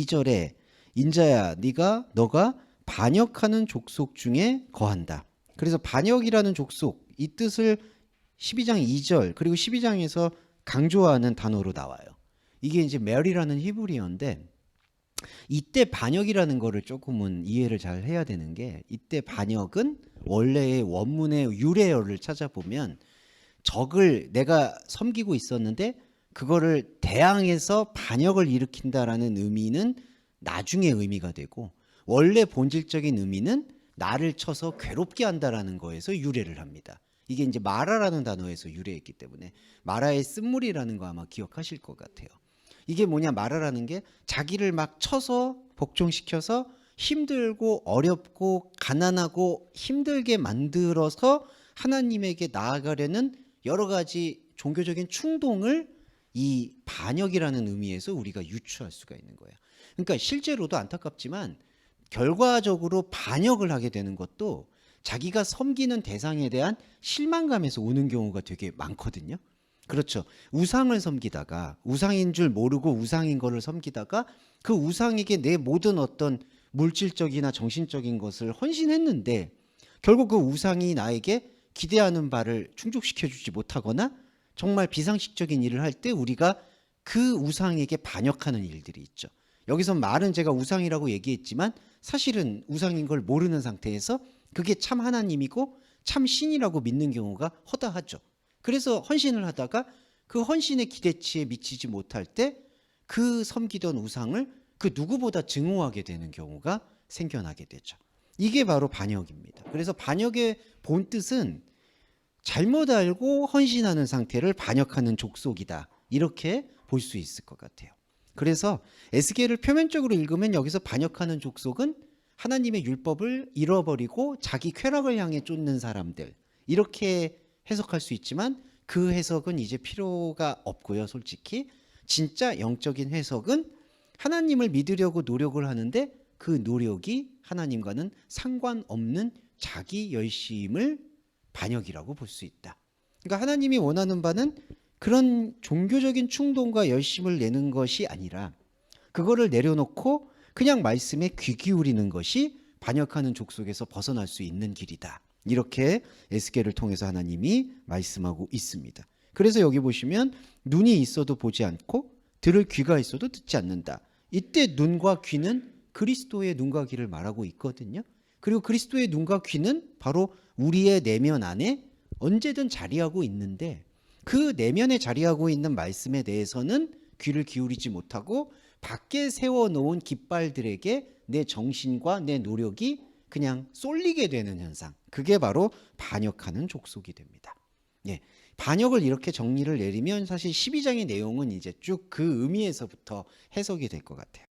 2절에 인자야 네가 너가 반역하는 족속 중에 거한다. 그래서 반역이라는 족속 이 뜻을 12장 2절 그리고 12장에서 강조하는 단어로 나와요. 이게 이제 메리라는 히브리어인데 이때 반역이라는 거를 조금은 이해를 잘 해야 되는 게 이때 반역은 원래의 원문의 유래어를 찾아보면 적을 내가 섬기고 있었는데 그거를 대항해서 반역을 일으킨다라는 의미는 나중에 의미가 되고 원래 본질적인 의미는 나를 쳐서 괴롭게 한다라는 거에서 유래를 합니다. 이게 이제 마라라는 단어에서 유래했기 때문에 마라의 쓴물이라는 거 아마 기억하실 것 같아요. 이게 뭐냐 마라라는 게 자기를 막 쳐서 복종시켜서 힘들고 어렵고 가난하고 힘들게 만들어서 하나님에게 나아가려는 여러 가지 종교적인 충동을 이 반역이라는 의미에서 우리가 유추할 수가 있는 거예요. 그러니까 실제로도 안타깝지만 결과적으로 반역을 하게 되는 것도 자기가 섬기는 대상에 대한 실망감에서 오는 경우가 되게 많거든요. 그렇죠. 우상을 섬기다가 우상인 줄 모르고 우상인 거를 섬기다가 그 우상에게 내 모든 어떤 물질적이나 정신적인 것을 헌신했는데 결국 그 우상이 나에게 기대하는 바를 충족시켜 주지 못하거나 정말 비상식적인 일을 할 때 우리가 그 우상에게 반역하는 일들이 있죠. 여기서 말은 제가 우상이라고 얘기했지만 사실은 우상인 걸 모르는 상태에서 그게 참 하나님이고 참 신이라고 믿는 경우가 허다하죠. 그래서 헌신을 하다가 그 헌신의 기대치에 미치지 못할 때 그 섬기던 우상을 그 누구보다 증오하게 되는 경우가 생겨나게 되죠. 이게 바로 반역입니다. 그래서 반역의 본 뜻은 잘못 알고 헌신하는 상태를 반역하는 족속이다. 이렇게 볼 수 있을 것 같아요. 그래서 에스겔을 표면적으로 읽으면 여기서 반역하는 족속은 하나님의 율법을 잃어버리고 자기 쾌락을 향해 쫓는 사람들 이렇게 해석할 수 있지만 그 해석은 이제 필요가 없고요, 솔직히 진짜 영적인 해석은 하나님을 믿으려고 노력을 하는데 그 노력이 하나님과는 상관없는 자기 열심을 반역이라고 볼 수 있다. 그러니까 하나님이 원하는 바는 그런 종교적인 충동과 열심을 내는 것이 아니라 그거를 내려놓고 그냥 말씀에 귀 기울이는 것이 반역하는 족속에서 벗어날 수 있는 길이다. 이렇게 에스겔을 통해서 하나님이 말씀하고 있습니다. 그래서 여기 보시면 눈이 있어도 보지 않고 들을 귀가 있어도 듣지 않는다. 이때 눈과 귀는 그리스도의 눈과 귀를 말하고 있거든요. 그리고 그리스도의 눈과 귀는 바로 우리의 내면 안에 언제든 자리하고 있는데 그 내면에 자리하고 있는 말씀에 대해서는 귀를 기울이지 못하고 밖에 세워 놓은 깃발들에게 내 정신과 내 노력이 그냥 쏠리게 되는 현상. 그게 바로 반역하는 족속이 됩니다. 예. 반역을 이렇게 정리를 내리면 사실 12장의 내용은 이제 쭉 그 의미에서부터 해석이 될 것 같아요.